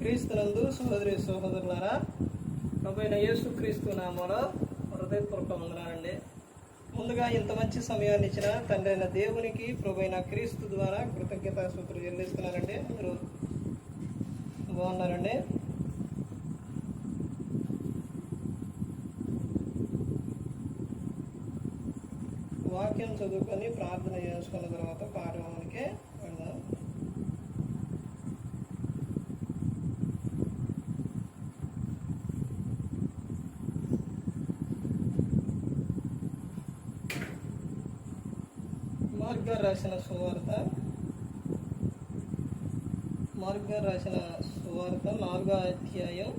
క్రీస్తునందు సహోదరి సోదరులారా ప్రభుత్వ యేసు క్రీస్తు నామలో హృదయపూర్వక వందనాలండి ముందుగా ఇంత మంచి సమయాన్ని ఇచ్చిన తండ్రి అయిన దేవునికి ప్రభైన క్రీస్తు ద్వారా కృతజ్ఞత సూత్రులు చెల్లిస్తున్నారండి మీరు బాగున్నారండి? వాక్యం చదువుకొని ప్రార్థన చేసుకున్న తర్వాత కార్యక్రమానికి వెళ్దాం మార్క్ గారు రాసిన సువార్త మార్క్ గారు రాసిన సువార్త నాలుగో అధ్యాయం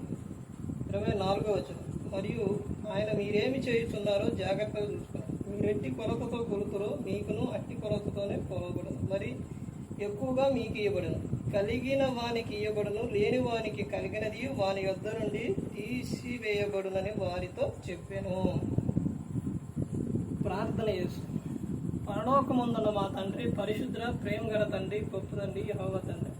ఇరవై నాలుగో వచనం. మరియు ఆయన మీరేమి చేయుచున్నారో జాగ్రత్తగా చూసుకోండి. మీరు ఎట్టి కొలతతో కొలుతురో మీకును అట్టి కొలతతోనే కొలబడును మరి ఎక్కువగా మీకు ఇవ్వబడును కలిగిన వానికి ఇవ్వబడును లేని వానికి కలిగినది వాని యొద్ద నుండి తీసివేయబడునని వారితో చెప్పాను. ప్రార్థన చేసు పరలోకముందున్న మా తండ్రి పరిశుద్ర ప్రేమ గల తండ్రి గొప్ప తండ్రి యహోవ తండ్రి.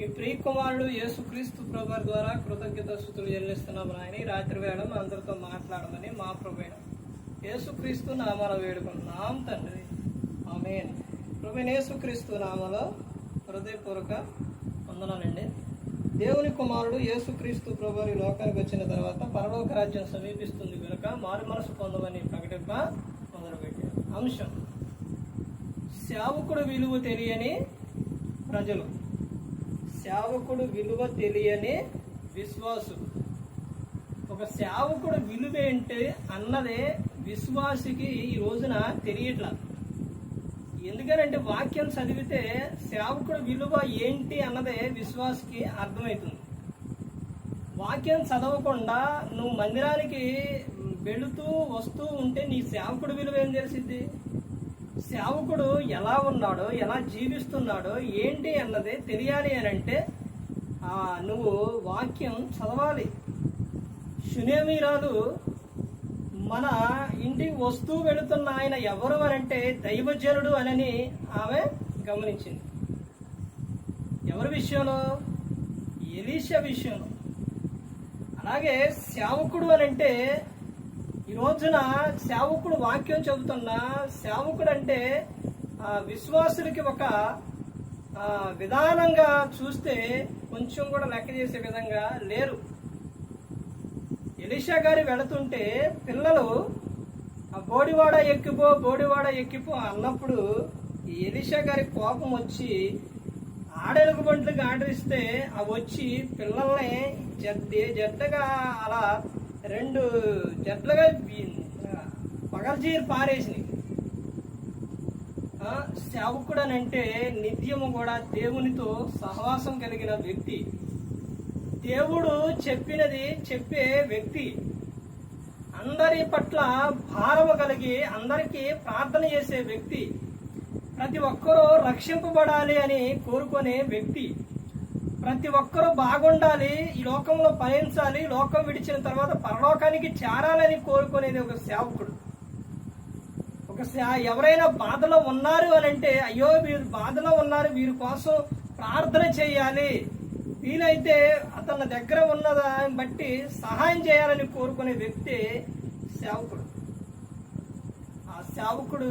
ఈ ప్రియ కుమారుడు యేసుక్రీస్తు ప్రభు ద్వారా కృతజ్ఞత స్థుతులు చెల్లిస్తున్నాం ఆయన రాత్రి వేళ అందరితో మాట్లాడమని మా ప్రభు యేసుక్రీస్తు నామాల వేడుకున్నాం తండ్రి. ఆమె ప్రభు యేసుక్రీస్తు నామలో హృదయపూర్వక వందనాలండి దేవుని కుమారుడు యేసుక్రీస్తు ప్రభు ఈ లోకానికి వచ్చిన తర్వాత పరలోక రాజ్యం సమీపిస్తుంది కనుక మారు మనసు పొందమని ప్రకటింప మొదలుపెట్టారు. అంశం సేవకుడు విలువ తెలియని ప్రజలు. సేవకుడు విలువ తెలియని విశ్వాసులు. ఒక సేవకుడు విలువ ఏంటి అన్నదే విశ్వాసికి ఈ రోజున తెలియట్లా. ఎందుకనంటే వాక్యం చదివితే సేవకుడు విలువ ఏంటి అన్నదే విశ్వాసికి అర్థమవుతుంది. వాక్యం చదవకుండా నువ్వు మందిరానికి వెళుతూ వస్తూ ఉంటే నీ సేవకుడు విలువ ఏం తెలిసిద్ది? సేవకుడు ఎలా ఉన్నాడో ఎలా జీవిస్తున్నాడో ఏంటి అన్నది తెలియాలి అని అంటే ఆ, నువ్వు వాక్యం చదవాలి. శునేమీరాలు మన ఇంటికి వస్తూ వెళుతున్న ఆయన ఎవరు అని అంటే దైవజనుడు అనని ఆమె గమనించింది. ఎవరి విషయంలో? ఎలీషా విషయంలో. అలాగే సేవకుడు అని అంటే ఈ రోజున సేవకుడు వాక్యం చెబుతున్న సేవకుడు అంటే విశ్వాసులకి ఒక విధానంగా చూస్తే కొంచెం కూడా లెక్క చేసే విధంగా లేరు. ఎలిషా గారి వెళుతుంటే పిల్లలు ఆ బోడివాడ ఎక్కిపో బోడివాడ ఎక్కిపో అన్నప్పుడు ఈ ఎలిషా గారి కోపం వచ్చి ఆడెలుగు బండ్లకు ఆర్డర్ ఇస్తే అవి వచ్చి పిల్లల్ని జడ్డి జడ్డగా అలా రెండు జట్లుగా పగల్చీరు పారేసినాయి. ఆ, అని అంటే నిత్యము కూడా దేవునితో సహవాసం కలిగిన వ్యక్తి. దేవుడు చెప్పినది చెప్పే వ్యక్తి. అందరి పట్ల భారము కలిగి అందరికీ ప్రార్థన చేసే వ్యక్తి. ప్రతి ఒక్కరూ రక్షింపబడాలి అని కోరుకునే వ్యక్తి. ప్రతి ఒక్కరూ బాగుండాలి ఈ లోకంలో పయనించాలి లోకం విడిచిన తర్వాత పరలోకానికి చేరాలని కోరుకునేది ఒక సేవకుడు. ఒక ఎవరైనా బాధలో ఉన్నారు అని అంటే అయ్యో వీరు బాధలో ఉన్నారు వీరి కోసం ప్రార్థన చేయాలి. వీలైతే అతని దగ్గర ఉన్నదాన్ని బట్టి సహాయం చేయాలని కోరుకునే వ్యక్తి సేవకుడు. ఆ సేవకుడు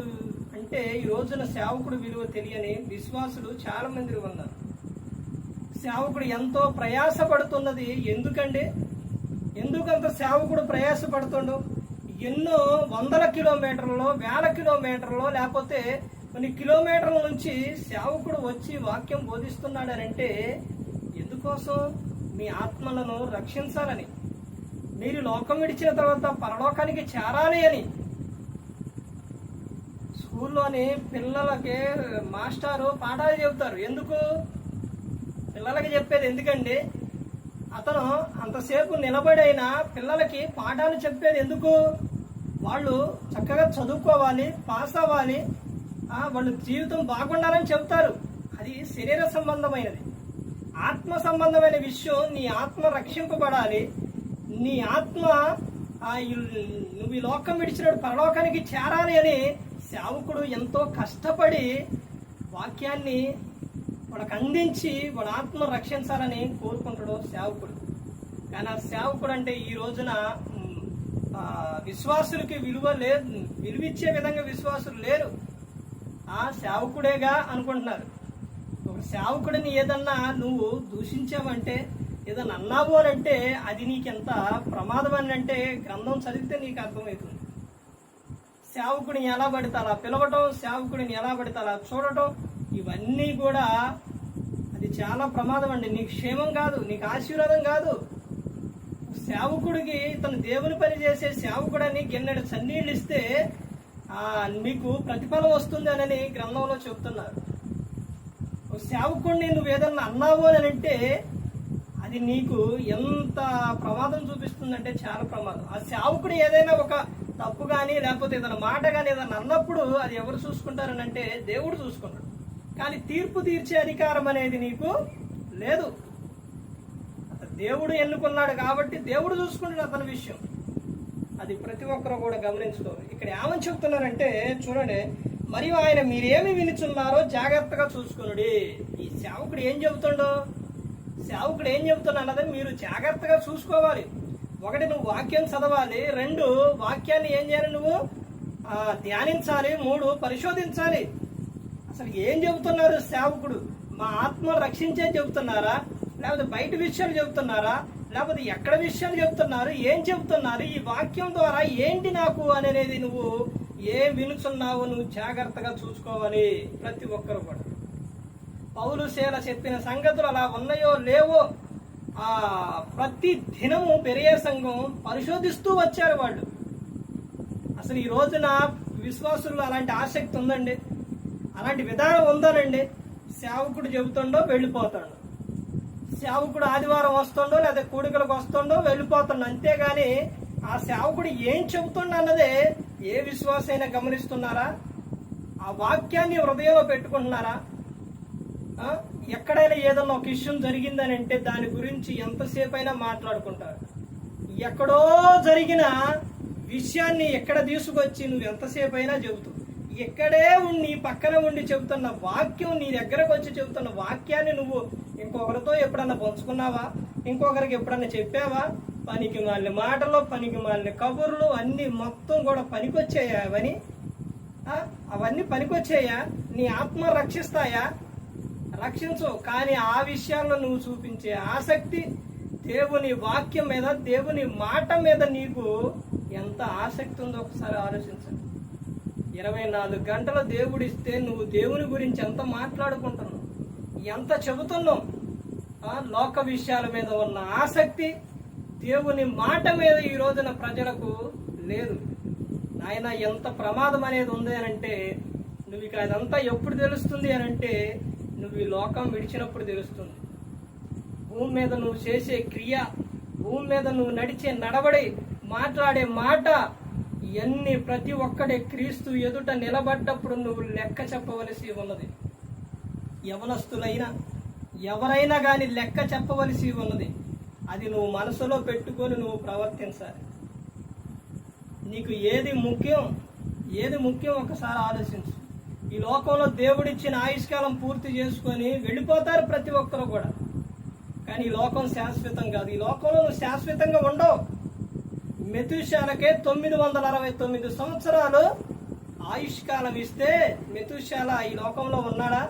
అంటే ఈ రోజున సేవకుడు విలువ తెలియని విశ్వాసులు చాలా మంది ఉన్నారు. సేవకుడు ఎంతో ప్రయాసపడుతున్నది ఎందుకండి? ఎందుకంత సేవకుడు ప్రయాసపడుతుండు? ఎన్నో వందల కిలోమీటర్లు వేల కిలోమీటర్లో లేకపోతే కొన్ని కిలోమీటర్ల నుంచి సేవకుడు వచ్చి వాక్యం బోధిస్తున్నాడనంటే ఎందుకోసం? మీ ఆత్మలను రక్షించాలని. మీరు లోకం విడిచిన తర్వాత పరలోకానికి చేరాలి అని. స్కూల్లోని పిల్లలకి మాస్టారు పాఠాలు చెబుతారు. ఎందుకు? పిల్లలకి చెప్పేది ఎందుకండి? అతను అంతసేపు నిలబడైనా పిల్లలకి పాఠాలు చెప్పేది ఎందుకు? వాళ్ళు చక్కగా చదువుకోవాలి పాస్ అవ్వాలి. వాళ్ళు వాళ్ళ జీవితం బాగుండాలని చెప్తారు. అది శరీర సంబంధమైనది. ఆత్మ సంబంధమైన విషయం నీ ఆత్మ రక్షింపబడాలి. నీ ఆత్మ నువ్వు ఈ లోకం విడిచినాడు పరలోకానికి చేరాలి అని సేవకుడు ఎంతో కష్టపడి వాక్యాన్ని వాడు వాళ్ళకి అందించి వాళ్ళ ఆత్మ రక్షించాలని కోరుకుంటాడు సేవకుడు. కానీ ఆ సేవకుడు అంటే ఈ రోజున విశ్వాసులకి విలువ లేదు విలువిచ్చే విధంగా విశ్వాసులు లేరు. ఆ సేవకుడేగా అనుకుంటున్నారు. ఒక సేవకుడిని ఏదన్నా నువ్వు దూషించావంటే ఏదన్నా అన్నావు అని అంటే అది నీకెంత ప్రమాదం అని అంటే గ్రంథం చదివితే నీకు అర్థమవుతుంది. సేవకుడిని ఎలా పడితే అలా పిలవటం సేవకుడిని ఎలా పడితే అలా చూడటం ఇవన్నీ కూడా చాలా ప్రమాదం అండి. నీకు క్షేమం కాదు నీకు ఆశీర్వాదం కాదు. సేవకుడికి తన దేవుని పని చేసే సేవకుడని గిన్నెడు సన్నీళ్ళు ఇస్తే మీకు ప్రతిఫలం వస్తుంది అని గ్రంథంలో చెప్తున్నారు. సేవకుడిని నువ్వు ఏదన్నా అన్నావు అని అంటే అది నీకు ఎంత ప్రమాదం చూపిస్తుందంటే చాలా ప్రమాదం. ఆ సేవకుడు ఏదైనా ఒక తప్పు కానీ లేకపోతే ఏదైనా మాట కానీ ఏదైనా అన్నప్పుడు అది ఎవరు చూసుకుంటారని అంటే దేవుడు చూసుకుంటాడు. కానీ తీర్పు తీర్చే అధికారం అనేది నీకు లేదు. దేవుడు ఎన్నుకున్నాడు కాబట్టి దేవుడు చూసుకున్నాడు అతని విషయం. అది ప్రతి ఒక్కరు కూడా గమనించుకోవాలి. ఇక్కడ ఏమని చెప్తున్నారంటే చూడండి మరియు ఆయన మీరేమి వినుచున్నారో జాగ్రత్తగా చూసుకునుడి ఈ సేవకుడు ఏం చెబుతుండో? సేవకుడు ఏం చెబుతున్నాడు మీరు జాగ్రత్తగా చూసుకోవాలి. ఒకటి నువ్వు వాక్యం చదవాలి. రెండు వాక్యాన్ని ఏం చేయాలి నువ్వు? ధ్యానించాలి. మూడు పరిశోధించాలి. అసలు ఏం చెబుతున్నారు సేవకుడు మా ఆత్మ రక్షించే చెబుతున్నారా? లేకపోతే బయట విషయాలు చెబుతున్నారా? లేకపోతే ఎక్కడ విషయాలు చెబుతున్నారు? ఏం చెబుతున్నారు? ఈ వాక్యం ద్వారా ఏంటి నాకు అనేది నువ్వు ఏం వినుచున్నావు నువ్వు జాగ్రత్తగా చూసుకోవాలి ప్రతి ఒక్కరు కూడా. పౌలు చెప్పిన సంగతులు అలా ఉన్నాయో లేవో ఆ ప్రతి దినము పెరిగే సంఘం పరిశోధిస్తూ వచ్చారు వాళ్ళు. అసలు ఈ రోజున విశ్వాసుల్లో అలాంటి ఆసక్తి ఉందండి. అలాంటి విధానం ఉందనండి. సేవకుడు చెబుతుండో వెళ్ళిపోతాడు. సేవకుడు ఆదివారం వస్తుండో లేదా కూడికలకు వస్తుండో వెళ్ళిపోతుండో. అంతేగాని ఆ సేవకుడు ఏం చెబుతుండ అన్నదే ఏ విశ్వాసైనా గమనిస్తున్నారా? ఆ వాక్యాన్ని హృదయంలో పెట్టుకుంటున్నారా? ఎక్కడైనా ఏదన్నా ఒక ఇష్యం జరిగిందని అంటే దాని గురించి ఎంతసేపు అయినా మాట్లాడుకుంటారు. ఎక్కడో జరిగిన విషయాన్ని ఎక్కడ తీసుకొచ్చి నువ్వు ఎంతసేపు అయినా చెబుతావు. ఎక్కడే ఉండి నీ పక్కన ఉండి చెబుతున్న వాక్యం నీ దగ్గరకు వచ్చి చెబుతున్న వాక్యాన్ని నువ్వు ఇంకొకరితో ఎప్పుడన్నా పంచుకున్నావా? ఇంకొకరికి ఎప్పుడన్నా చెప్పావా? పనికి మాలిన మాటలు పనికి మాలిన కబుర్లు అన్ని మొత్తం కూడా పనికొచ్చాయా అవని? అవన్నీ పనికొచ్చాయా? నీ ఆత్మ రక్షిస్తాయా? రక్షించు కానీ ఆ విషయాల్లో నువ్వు చూపించే ఆసక్తి దేవుని వాక్యం మీద దేవుని మాట మీద నీకు ఎంత ఆసక్తి ఉందో ఒకసారి ఆలోచించండి. ఇరవై నాలుగు గంటలు దేవుడు ఇస్తే నువ్వు దేవుని గురించి ఎంత మాట్లాడుకుంటున్నావు? ఎంత చెబుతున్నావు? లోక విషయాల మీద ఉన్న ఆసక్తి దేవుని మాట మీద ఈ రోజున ప్రజలకు లేదు. నాయన ఎంత ప్రమాదం అనేది ఉంది అని అంటే నువ్వు ఇక అదంతా ఎప్పుడు తెలుస్తుంది అని అంటే నువ్వు ఈ లోకం విడిచినప్పుడు తెలుస్తుంది. భూమి మీద నువ్వు చేసే క్రియ భూమి మీద నువ్వు నడిచే నడవడి మాట్లాడే మాట ఇవన్నీ ప్రతి ఒక్కడే క్రీస్తు ఎదుట నిలబడ్డప్పుడు నువ్వు లెక్క చెప్పవలసి ఉన్నది. యవనస్తులైనా ఎవరైనా కానీ లెక్క చెప్పవలసి ఉన్నది. అది నువ్వు మనసులో పెట్టుకొని నువ్వు ప్రవర్తించాలి. నీకు ఏది ముఖ్యం ఏది ముఖ్యం ఒకసారి ఆలోచించు. ఈ లోకంలో దేవుడిచ్చిన ఆయుష్కాలం పూర్తి చేసుకొని వెళ్ళిపోతారు ప్రతి ఒక్కరు కూడా. కానీ ఈ లోకం శాశ్వతం కాదు. ఈ లోకంలో నువ్వు శాశ్వతంగా ఉండవు. మెతుశాలకే తొమ్మిది వందల అరవై తొమ్మిది సంవత్సరాలు ఆయుష్కాలం ఇస్తే మెతుశాల ఈ లోకంలో ఉన్నాడా?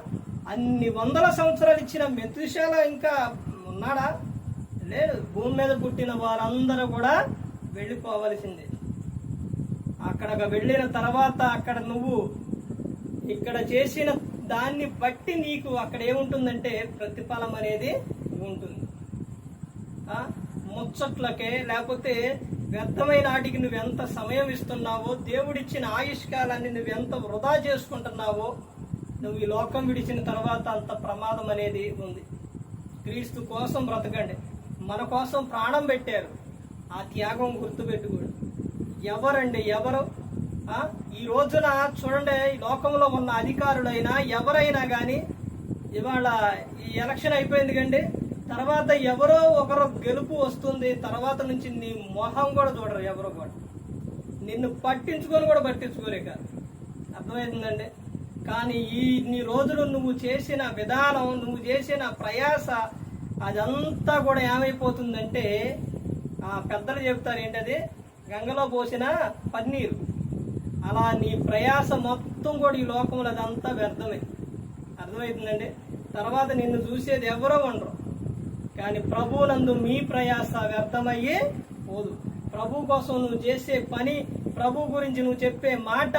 అన్ని వందల సంవత్సరాలు ఇచ్చిన మెతుశాల ఇంకా ఉన్నాడా? లేదు. భూమి మీద పుట్టిన వారందరూ కూడా వెళ్ళిపోవలసిందే. అక్కడకు వెళ్ళిన తర్వాత అక్కడ నువ్వు ఇక్కడ చేసిన దాన్ని బట్టి నీకు అక్కడ ఏముంటుందంటే ప్రతిఫలం అనేది ఉంటుంది. ముచ్చట్లకే లేకపోతే వ్యర్థమైన వాటికి నువ్వెంత సమయం ఇస్తున్నావో దేవుడిచ్చిన ఆయుష్కాలాన్ని నువ్వెంత వృధా చేసుకుంటున్నావో నువ్వు ఈ లోకం విడిచిన తర్వాత అంత ప్రమాదం అనేది ఉంది. క్రీస్తు కోసం బ్రతకండి. మన కోసం ప్రాణం పెట్టారు. ఆ త్యాగం గుర్తుపెట్టుకోడు. ఎవరండి? ఎవరు? ఈ రోజున చూడండి ఈ లోకంలో ఉన్న అధికారులైనా ఎవరైనా కానీ ఇవాళ ఈ ఎలక్షన్ అయిపోయింది కండి. తర్వాత ఎవరో ఒకరు గెలుపు వస్తుంది తర్వాత నుంచి నీ మొహం కూడా చూడరు ఎవరో కూడా నిన్ను పట్టించుకొని కూడా పట్టించుకోలేక కాదు. అర్థమవుతుందండి కానీ ఈ ఇన్ని రోజులు నువ్వు చేసిన విధానం నువ్వు చేసిన ప్రయాస అదంతా కూడా ఏమైపోతుందంటే ఆ పెద్దలు చెప్తారు ఏంటది? గంగలో పోసిన పన్నీరు. అలా నీ ప్రయాస మొత్తం కూడా ఈ లోకంలో అదంతా వ్యర్థమే అర్థమవుతుందండి తర్వాత నిన్ను చూసేది ఎవరో ఉండరు. కానీ ప్రభువులందు మీ ప్రయాస వ్యర్థమయ్యే పోదు. ప్రభు కోసం నువ్వు చేసే పని ప్రభు గురించి నువ్వు చెప్పే మాట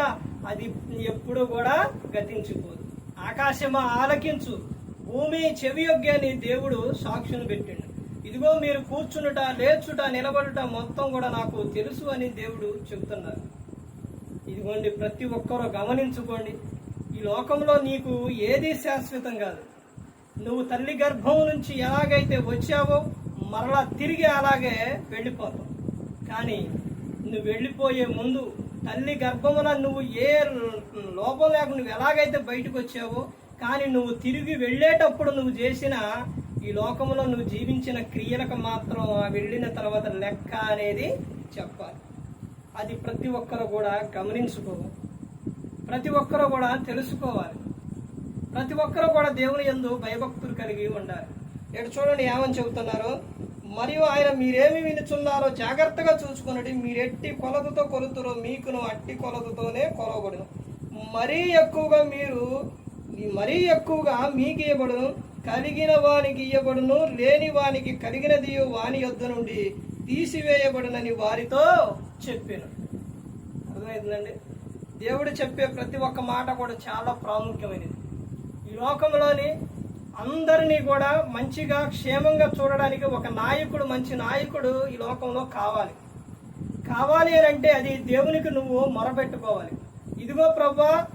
అది ఎప్పుడు కూడా గతించిపోదు. ఆకాశమా ఆలకించు. భూమి చెవియొగ్గని దేవుడు సాక్షులు పెట్టిండు. ఇదిగో మీరు కూర్చునుట లేచుట నిలబడుట మొత్తం కూడా నాకు తెలుసు అని దేవుడు చెబుతున్నారు ఇదిగోండి ప్రతి ఒక్కరూ గమనించుకోండి. ఈ లోకంలో నీకు ఏది శాశ్వతం కాదు. నువ్వు తల్లి గర్భం నుంచి ఎలాగైతే వచ్చావో మరలా తిరిగి అలాగే వెళ్ళిపోతావు. కానీ నువ్వు వెళ్ళిపోయే ముందు తల్లి గర్భమున నువ్వు ఏ లోపం లేకుండా నువ్వు ఎలాగైతే బయటకు వచ్చావో కానీ నువ్వు తిరిగి వెళ్ళేటప్పుడు నువ్వు చేసిన ఈ లోకంలో నువ్వు జీవించిన క్రియలకు మాత్రం ఆ వెళ్ళిన తర్వాత లెక్క అనేది చెప్పాలి. అది ప్రతి ఒక్కరు కూడా గమనించుకోవాలి. ప్రతి ఒక్కరు కూడా తెలుసుకోవాలి. ప్రతి ఒక్కరూ కూడా దేవుని యందు భయభక్తులు కలిగి ఉండాలి. ఇక్కడ చూడండి ఏమని చెబుతున్నారు? మరియు ఆయన మీరేమి వినుచున్నారో జాగ్రత్తగా చూసుకున్నట్టు మీరెట్టి కొలతతో కొలుతురో మీకును అట్టి కొలతతోనే కొలవబడును. మరీ ఎక్కువగా మీరు మరీ ఎక్కువగా మీకు ఇవ్వబడును. కలిగిన వానికి ఇవ్వబడును. లేని వానికి కలిగినది వాని యొద్ద నుండి తీసివేయబడునని వారితో చెప్పాను. అర్థమైందండి? దేవుడు చెప్పే ప్రతి ఒక్క మాట కూడా చాలా ప్రాముఖ్యమైనది. ఈ లోకంలోని అందరినీ కూడా మంచిగా క్షేమంగా చూడడానికి ఒక నాయకుడు మంచి నాయకుడు ఈ లోకంలో కావాలి. కావాలి అని అంటే అది దేవునికి నువ్వు మొరపెట్టుకోవాలి. ఇదిగో ప్రభా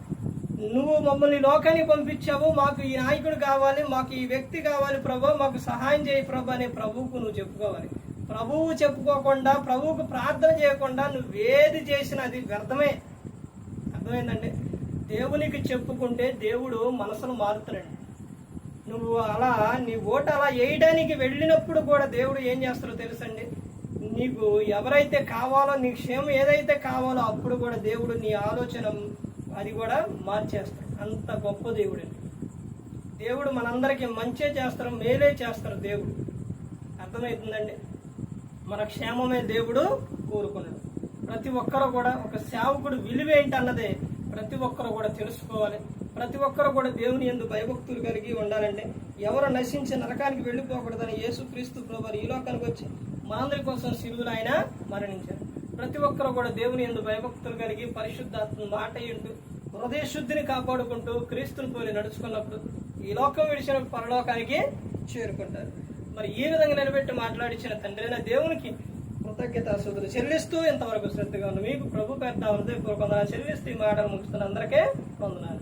నువ్వు మమ్మల్ని లోకానికి పంపించావు మాకు ఈ నాయకుడు కావాలి మాకు ఈ వ్యక్తి కావాలి ప్రభా మాకు సహాయం చేయి ప్రభు అనే ప్రభువుకు నువ్వు చెప్పుకోవాలి. ప్రభువు చెప్పుకోకుండా ప్రభువుకు ప్రార్థన చేయకుండా నువ్వేది చేసినా అది వ్యర్థమే. అర్థమైందండి? దేవునికి చెప్పుకుంటే దేవుడు మనసును మారుతాడండి. నువ్వు అలా నీ ఓటు అలా వేయడానికి వెళ్ళినప్పుడు కూడా దేవుడు ఏం చేస్తారో తెలుసండి? నీకు ఎవరైతే కావాలో నీ క్షేమం ఏదైతే కావాలో అప్పుడు కూడా దేవుడు నీ ఆలోచన అది కూడా మార్చేస్తాడు. అంత గొప్ప దేవుడు దేవుడు మనందరికీ మంచే చేస్తారు మేలే చేస్తారు దేవుడు. అర్థమవుతుందండి? మన క్షేమమే దేవుడు కోరుకున్నాడు. ప్రతి ఒక్కరు కూడా ఒక సేవకుడు విలువ ఏంటన్నదే ప్రతి ఒక్కరు కూడా తెలుసుకోవాలి. ప్రతి ఒక్కరు కూడా దేవుని ఎందు భయభక్తులు కలిగి ఉండాలంటే ఎవరు నశించి నరకానికి వెళ్ళిపోకూడదని యేసుక్రీస్తు ప్రభు ఈ లోకానికి వచ్చి మనందరి కోసం శిలువులు ఆయన మరణించారు. ప్రతి ఒక్కరు కూడా దేవుని ఎందు భయభక్తులు కలిగి పరిశుద్ధాత్మ మాట ఇంటూ హృదయ శుద్ధిని కాపాడుకుంటూ క్రీస్తుని పోలి నడుచుకున్నప్పుడు ఈ లోకం విడిచిన పరలోకానికి చేరుకుంటారు. మరి ఈ విధంగా నిలబెట్టి మాట్లాడించిన తండ్రైన దేవునికి కృతజ్ఞతాసుతులు చెల్లిస్తూ ఇంతవరకు శ్రద్ధగా ఉంది మీకు ప్రభు పెద్ద హృదయపూర్వకంగా చెల్లిస్తూ ఈ మాటలు ముగిస్తున్న అందరికీ పొందనాలు